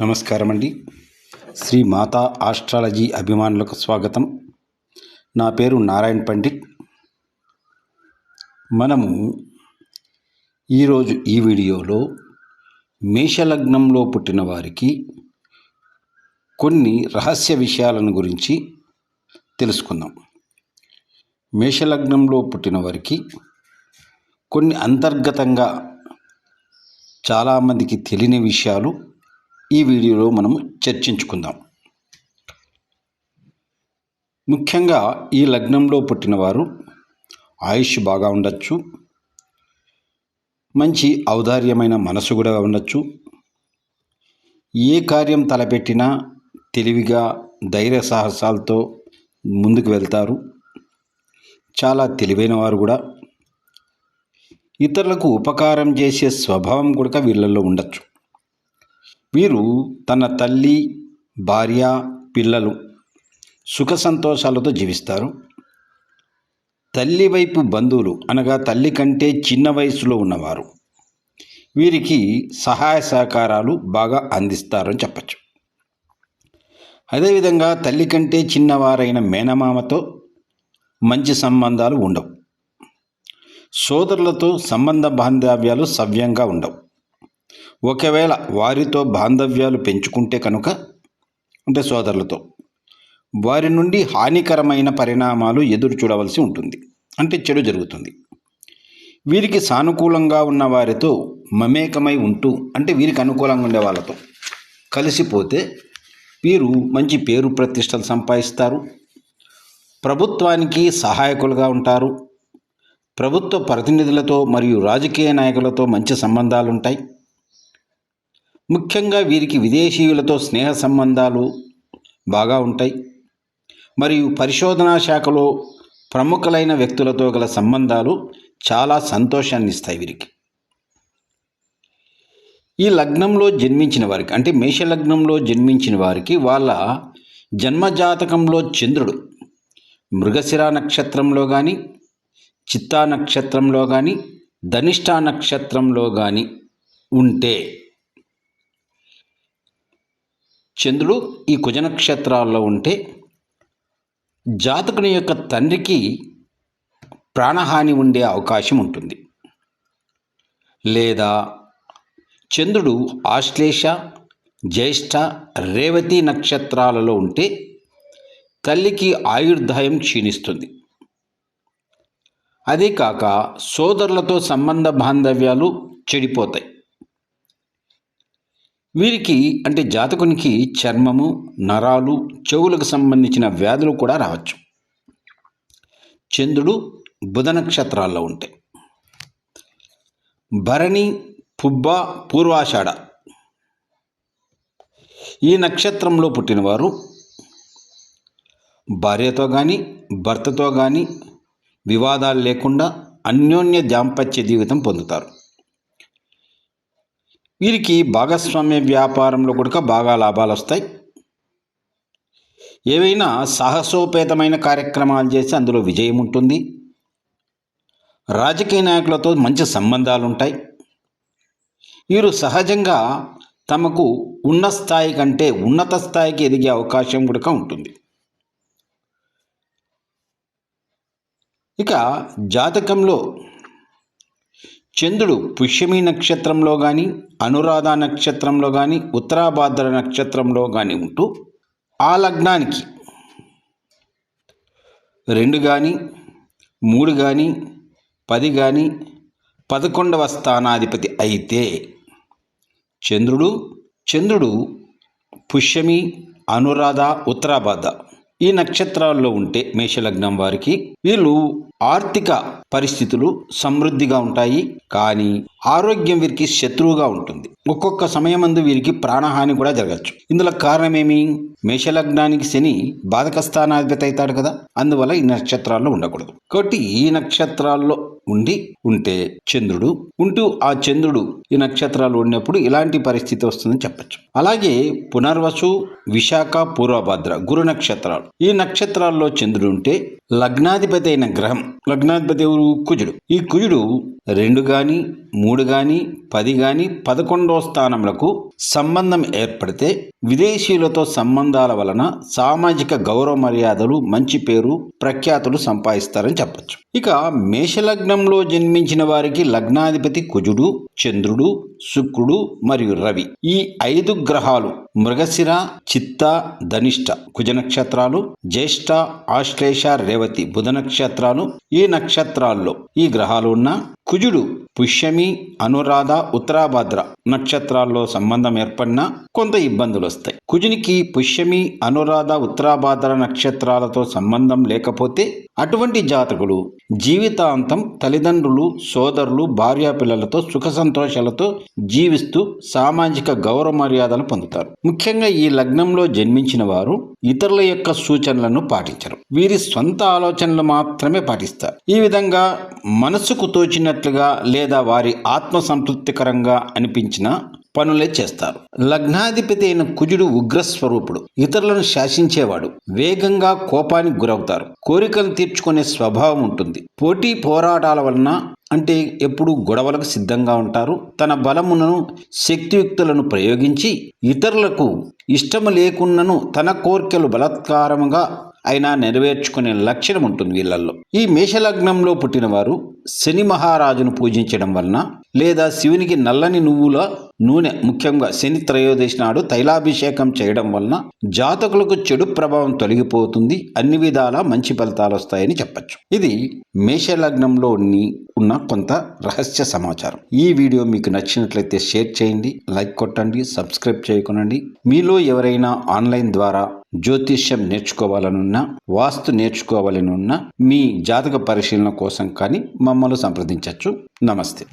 నమస్కారం అండి శ్రీ మాతా ఆస్ట్రాలజీ అభిమానులకు స్వాగతం. నా పేరు నారాయణ పండిట్. మనము ఈరోజు ఈ వీడియోలో మేషలగ్నంలో పుట్టిన వారికి కొన్ని రహస్య విషయాలను గురించి తెలుసుకుందాం. మేషలగ్నంలో పుట్టిన వారికి కొన్ని అంతర్గతంగా చాలామందికి తెలియని విషయాలు ఈ వీడియోలో మనం చర్చించుకుందాం. ముఖ్యంగా ఈ లగ్నంలో పుట్టినవారు ఆయుష్ బాగా ఉండొచ్చు. మంచి ఔదార్యమైన మనసు కూడా ఉండొచ్చు. ఏ కార్యం తలపెట్టినా తెలివిగా ధైర్య సాహసాలతో ముందుకు వెళ్తారు. చాలా తెలివైన వారు కూడా. ఇతరులకు ఉపకారం చేసే స్వభావం కూడా వీళ్ళల్లో ఉండొచ్చు. వీరు తన తల్లి భార్య పిల్లలు సుఖ సంతోషాలతో జీవిస్తారు. తల్లి వైపు బంధువులు అనగా తల్లి కంటే చిన్న వయసులో ఉన్నవారు వీరికి సహాయ సహకారాలు బాగా అందిస్తారని చెప్పచ్చు. అదేవిధంగా తల్లి కంటే చిన్నవారైన మేనమామతో మంచి సంబంధాలు ఉండవు. సోదరులతో సంబంధ బాంధవ్యాలు సవ్యంగా ఉండవు. ఒకవేళ వారితో బాంధవ్యాలు పెంచుకుంటే కనుక అంటే సోదరులతో వారి నుండి హానికరమైన పరిణామాలు ఎదురు చూడవలసి ఉంటుంది. అంటే చెడు జరుగుతుంది. వీరికి సానుకూలంగా ఉన్న వారితో మమేకమై ఉంటూ అంటే వీరికి అనుకూలంగా ఉండే వాళ్ళతో కలిసిపోతే వీరు మంచి పేరు ప్రతిష్టలు సంపాదిస్తారు. ప్రభుత్వానికి సహాయకులుగా ఉంటారు. ప్రభుత్వ ప్రతినిధులతో మరియు రాజకీయ నాయకులతో మంచి సంబంధాలు ఉంటాయి ముఖ్యంగా వీరికి విదేశీయులతో స్నేహ సంబంధాలు బాగా ఉంటాయి. మరియు పరిశోధనా శాఖలో ప్రముఖులైన వ్యక్తులతో గల సంబంధాలు చాలా సంతోషాన్ని ఇస్తాయి వీరికి. ఈ లగ్నంలో జన్మించిన వారికి అంటే మేష లగ్నంలో జన్మించిన వారికి వాళ్ళ జన్మజాతకంలో చంద్రుడు మృగశిర నక్షత్రంలో కానీ చిత్తా నక్షత్రంలో కానీ ధనిష్ట నక్షత్రంలో కానీ ఉంటే చంద్రుడు ఈ కుజ నక్షత్రాల్లో ఉంటే జాతకుని యొక్క తండ్రికి ప్రాణహాని ఉండే అవకాశం ఉంటుంది. లేదా చంద్రుడు ఆశ్లేష జ్యేష్ఠ రేవతి నక్షత్రాలలో ఉంటే తల్లికి ఆయుర్దాయం క్షీణిస్తుంది. అదే కాక సోదరులతో సంబంధ బాంధవ్యాలు చెడిపోతాయి. వీరికి అంటే జాతకునికి చర్మము నరాలు చెవులకు సంబంధించిన వ్యాధులు కూడా రావచ్చు. చంద్రుడు బుధ నక్షత్రాల్లో ఉంటాయి భరణి పుబ్బ పూర్వాషాఢ. ఈ నక్షత్రంలో పుట్టినవారు భార్యతో కానీ భర్తతో కానీ వివాదాలు లేకుండా అన్యోన్య దాంపత్య జీవితం పొందుతారు. వీరికి భాగస్వామ్య వ్యాపారంలో కూడా బాగా లాభాలు వస్తాయి. ఏవైనా సాహసోపేతమైన కార్యక్రమాలు చేసి అందులో విజయం ఉంటుంది. రాజకీయ నాయకులతో మంచి సంబంధాలు ఉంటాయి. వీరు సహజంగా తమకు ఉన్న స్థాయి కంటే ఉన్నత స్థాయికి ఎదిగే అవకాశం కూడా ఉంటుంది. ఇక జాతకంలో చంద్రుడు పుష్యమి నక్షత్రంలో కానీ అనురాధ నక్షత్రంలో కానీ ఉత్తరాభాద్ర నక్షత్రంలో కానీ ఉంటూ ఆ లగ్నానికి రెండు కానీ మూడు కానీ పది కానీ పదకొండవ స్థానాధిపతి అయితే చంద్రుడు చంద్రుడు పుష్యమి అనురాధ ఉత్తరాభాద ఈ నక్షత్రాల్లో ఉంటే మేషలగ్నం వారికి వీళ్ళు ఆర్థిక పరిస్థితులు సమృద్ధిగా ఉంటాయి కానీ ఆరోగ్యం వీరికి శత్రువుగా ఉంటుంది. ఒక్కొక్క సమయమందు వీరికి ప్రాణహాని కూడా జరగచ్చు. ఇందులో కారణమేమి? మేషలగ్నానికి శని బాధక స్థానాధిపతి అవుతాడు కదా. అందువల్ల ఈ నక్షత్రాల్లో ఉండకూడదు. కాబట్టి ఈ నక్షత్రాల్లో ఉండి ఉంటే చంద్రుడు ఉంటూ ఆ చంద్రుడు ఈ నక్షత్రాలు ఉన్నప్పుడు ఇలాంటి పరిస్థితి వస్తుందని చెప్పచ్చు. అలాగే పునర్వసు విశాఖ పూర్వభద్ర గురు నక్షత్రాలు. ఈ నక్షత్రాల్లో చంద్రుడు ఉంటే లగ్నాధిపతి అయిన గ్రహం. లగ్నాధిపతి ఎవరు? కుజుడు. ఈ కుజుడు రెండు గాని మూడు గాని పది గాని పదకొండవ స్థానములకు సంబంధం ఏర్పడితే విదేశీయులతో సంబంధాల వలన సామాజిక గౌరవ మర్యాదలు మంచి పేరు ప్రఖ్యాతులు సంపాదిస్తారని చెప్పచ్చు. ఇక మేషలగ్నంలో జన్మించిన వారికి లగ్నాధిపతి కుజుడు చంద్రుడు శుక్రుడు మరియు రవి. ఈ ఐదు గ్రహాలు మృగశిర చిత్త ధనిష్ట కుజ నక్షత్రాలు జ్యేష్ఠ ఆశ్లేష రేవతి బుధ నక్షత్రాలు ఈ నక్షత్రాల్లో ఈ గ్రహాలు ఉన్న కుజుడు పుష్యమి అనురాధ ఉత్తరాభద్ర నక్షత్రాల్లో సంబంధం ఏర్పడినా కొంత ఇబ్బందులు వస్తాయి. కుజునికి పుష్యమి అనురాధ ఉత్తరాభాద్ర నక్షత్రాలతో సంబంధం లేకపోతే అటువంటి జాతకుడు జీవితాంతం తల్లిదండ్రులు సోదరులు భార్యాపిల్లలతో సుఖ సంతోషాలతో జీవిస్తూ సామాజిక గౌరవ మర్యాదలు పొందుతారు. ముఖ్యంగా ఈ లగ్నంలో జన్మించిన వారు ఇతరుల యొక్క సూచనలను పాటించరు. వీరి స్వంత ఆలోచనలు మాత్రమే పాటిస్తారు. ఈ విధంగా మనసుకు తోచినట్లుగా లేదా వారి ఆత్మ సంతృప్తికరంగా అనిపించిన పనులే చేస్తారు. లగ్నాధిపతి అయిన కుజుడు ఉగ్రస్వరూపుడు. ఇతరులను శాసించేవాడు. వేగంగా కోపానికి గురవుతారు. కోరికలు తీర్చుకునే స్వభావం ఉంటుంది. పోటీ పోరాటాల వలన అంటే ఎప్పుడు గొడవలకు సిద్ధంగా ఉంటారు. తన బలమును శక్తియుక్తులను ప్రయోగించి ఇతరులకు ఇష్టము లేకున్నను తన కోరికలు బలత్కారముగా అయినా నెరవేర్చుకునే లక్షణం ఉంటుంది వీళ్ళల్లో. ఈ మేషలగ్నంలో పుట్టిన వారు శని మహారాజును పూజించడం వలన లేదా శివునికి నల్లని నువ్వుల నూనె ముఖ్యంగా శని త్రయోదశి నాడు తైలాభిషేకం చేయడం వలన జాతకులకు చెడు ప్రభావం తొలగిపోతుంది. అన్ని విధాలా మంచి ఫలితాలు వస్తాయని చెప్పచ్చు. ఇది మేషలగ్నంలో ఉన్న కొంత రహస్య సమాచారం. ఈ వీడియో మీకు నచ్చినట్లయితే షేర్ చేయండి లైక్ కొట్టండి సబ్స్క్రైబ్ చేయకునండి. మీలో ఎవరైనా ఆన్లైన్ ద్వారా జ్యోతిష్యం నేర్చుకోవాలనున్నా వాస్తు నేర్చుకోవాలనున్నా మీ జాతక పరిశీలన కోసం కానీ మమ్మల్ని సంప్రదించవచ్చు నమస్తే.